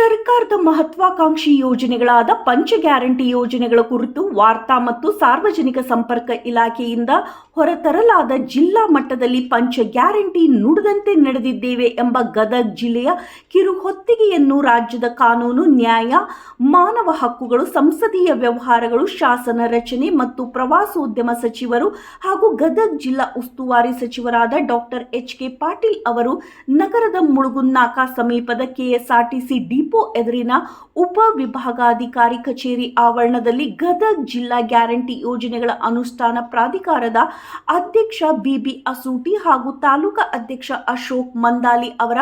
Mr ಸರ್ಕಾರದ ಮಹತ್ವಾಕಾಂಕ್ಷಿ ಯೋಜನೆಗಳಾದ ಪಂಚ ಗ್ಯಾರಂಟಿ ಯೋಜನೆಗಳ ಕುರಿತು ವಾರ್ತಾ ಮತ್ತು ಸಾರ್ವಜನಿಕ ಸಂಪರ್ಕ ಇಲಾಖೆಯಿಂದ ಹೊರತರಲಾದ ಜಿಲ್ಲಾ ಮಟ್ಟದಲ್ಲಿ ಪಂಚ ಗ್ಯಾರಂಟಿ ನುಡಿದಂತೆ ನಡೆದಿದ್ದೇವೆ ಎಂಬ ಗದಗ್ ಜಿಲ್ಲೆಯ ಕಿರು ಹೊತ್ತಿಗೆಯನ್ನು ರಾಜ್ಯದ ಕಾನೂನು, ನ್ಯಾಯ, ಮಾನವ ಹಕ್ಕುಗಳು, ಸಂಸದೀಯ ವ್ಯವಹಾರಗಳು, ಶಾಸನ ರಚನೆ ಮತ್ತು ಪ್ರವಾಸೋದ್ಯಮ ಸಚಿವರು ಹಾಗೂ ಗದಗ್ ಜಿಲ್ಲಾ ಉಸ್ತುವಾರಿ ಸಚಿವರಾದ ಡಾಕ್ಟರ್ ಎಚ್ ಕೆ ಪಾಟೀಲ್ ಅವರು ನಗರದ ಮುಳುಗುನ್ನಾಕ ಸಮೀಪದ ಕೆಎಸ್ಆರ್ಟಿಸಿ ಡಿಪೋ ಎದುರಿನ ಉಪ ವಿಭಾಗಾಧಿಕಾರಿ ಕಚೇರಿ ಆವರಣದಲ್ಲಿ ಗದಗ್ ಜಿಲ್ಲಾ ಗ್ಯಾರಂಟಿ ಯೋಜನೆಗಳ ಅನುಷ್ಠಾನ ಪ್ರಾಧಿಕಾರದ ಅಧ್ಯಕ್ಷ ಬಿಬಿ ಅಸೂಟಿ ಹಾಗೂ ತಾಲೂಕಾ ಅಧ್ಯಕ್ಷ ಅಶೋಕ್ ಮಂದಾಲಿ ಅವರ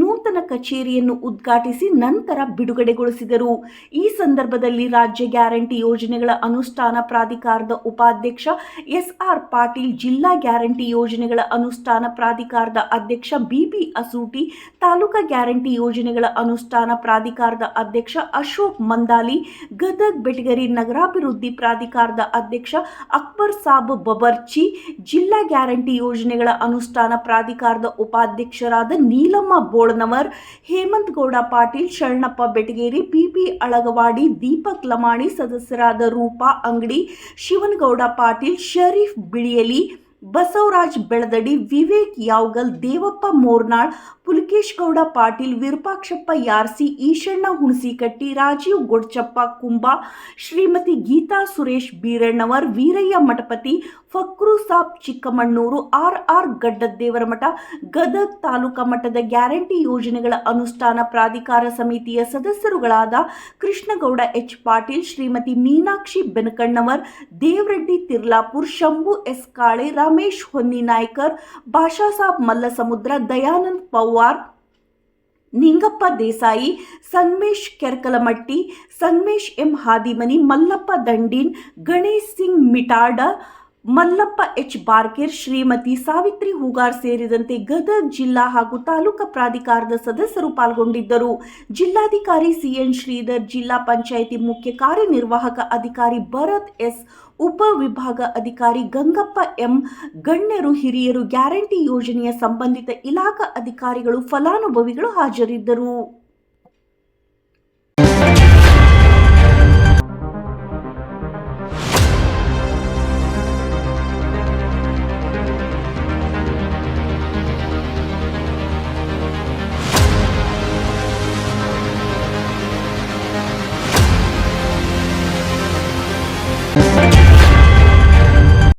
ನೂತನ ಕಚೇರಿಯನ್ನು ಉದ್ಘಾಟಿಸಿ ನಂತರ ಬಿಡುಗಡೆಗೊಳಿಸಿದರು. ಈ ಸಂದರ್ಭದಲ್ಲಿ ರಾಜ್ಯ ಗ್ಯಾರಂಟಿ ಯೋಜನೆಗಳ ಅನುಷ್ಠಾನ ಪ್ರಾಧಿಕಾರದ ಉಪಾಧ್ಯಕ್ಷ ಎಸ್ಆರ್ ಪಾಟೀಲ್, ಜಿಲ್ಲಾ ಗ್ಯಾರಂಟಿ ಯೋಜನೆಗಳ ಅನುಷ್ಠಾನ ಪ್ರಾಧಿಕಾರದ ಅಧ್ಯಕ್ಷ ಬಿಬಿ ಅಸೂಟಿ, ತಾಲೂಕಾ ಗ್ಯಾರಂಟಿ ಯೋಜನೆಗಳ ಅನುಷ್ಠಾನ ಪ್ರಾಧಿಕಾರದ ಅಧ್ಯಕ್ಷ ಅಶೋಕ್ ಮಂದಾಲಿ, ಗದಗ್, ಬೆಟಗರಿ ನಗರಾಭಿವೃದ್ಧಿ ಪ್ರಾಧಿಕಾರದ ಅಧ್ಯಕ್ಷ ಅಕ್ಬರ್ ಸಾಬ್ ಬಬರ್ಚಿ, ಜಿಲ್ಲಾ ಗ್ಯಾರಂಟಿ ಯೋಜನೆಗಳ ಅನುಷ್ಠಾನ ಪ್ರಾಧಿಕಾರದ ಉಪಾಧ್ಯಕ್ಷರಾದ ನೀಲಮ್ಮ ಬೋಳನವರ್, ಹೇಮಂತ್ ಗೌಡ ಪಾಟೀಲ್, ಶರಣಪ್ಪ ಬೆಟಗೇರಿ ಪಿಪಿ ಅಳಗವಾಡಿ, ದೀಪಕ್ ಲಮಾಣಿ ಸದಸ್ಯರಾದ ರೂಪಾ ಅಂಗಡಿ, ಶಿವನಗೌಡ ಪಾಟೀಲ್, ಶರೀಫ್ ಬಿಳಿಯಲಿ ಬಸವರಾಜ್ ಬೆಳದಡಿ, ವಿವೇಕ್ ಯಾವಗಲ್, ದೇವಪ್ಪ ಮೋರ್ನಾಳ್, ಪುಲಕೇಶ್ ಗೌಡ, ಪಾಟೀಲ್ ವಿರೂಪಾಕ್ಷಪ್ಪ ಯಾರ್ಸಿ, ಈಶಣ್ಣ ಹುಣಸಿಕಟ್ಟಿ, ರಾಜೀವ್ ಗೊಡ್ಚಪ್ಪ ಕುಂಬ, ಶ್ರೀಮತಿ ಗೀತಾ ಸುರೇಶ್ ಬೀರಣ್ಣವರ್, ವೀರಯ್ಯ ಮಠಪತಿ, ಫಕ್ರು ಸಾಬ್ ಚಿಕ್ಕಮಣ್ಣೂರು, ಆರ್ ಆರ್ ಗಡ್ಡದ್ದೇವರ ಮಠ ಗದಗ್ ತಾಲೂಕಾ ಮಟ್ಟದ ಗ್ಯಾರಂಟಿ ಯೋಜನೆಗಳ ಅನುಷ್ಠಾನ ಪ್ರಾಧಿಕಾರ ಸಮಿತಿಯ ಸದಸ್ಯರುಗಳಾದ Krishnagowda H Patil, Shrimati Meenakshi Benakannavar, Devareddy Tirlapur, Shambhu S Kale Ramesh Honninaikar Bhashasab Mallasamudra, Dayanand Pawar, Ningappa Desai Sangamesh Kerkalamatti Sangamesh M Hadimani, Mallappa Dandin, Ganesh Singh Mitada Mallappa H Barker, Shrimati Savitri Hoogar ಸೇರಿದಂತೆ ಗದಗ ಜಿಲ್ಲಾ ಹಾಗೂ ತಾಲೂಕಾ ಪ್ರಾಧಿಕಾರದ ಸದಸ್ಯರು ಪಾಲ್ಗೊಂಡಿದ್ದರು. ಜಿಲ್ಲಾಧಿಕಾರಿ CN Sridhar, ಜಿಲ್ಲಾ ಪಂಚಾಯಿತಿ ಮುಖ್ಯ ಕಾರ್ಯನಿರ್ವಾಹಕ ಅಧಿಕಾರಿ ಭರತ್ ಎಸ್, ಉಪ ವಿಭಾಗ ಅಧಿಕಾರಿ ಗಂಗಪ್ಪ ಎಂ, ಗಣ್ಯರು, ಹಿರಿಯರು ಗ್ಯಾರಂಟಿ ಯೋಜನೆಯ ಸಂಬಂಧಿತ ಇಲಾಖಾ ಅಧಿಕಾರಿಗಳು ಫಲಾನುಭವಿಗಳು ಹಾಜರಿದ್ದರು.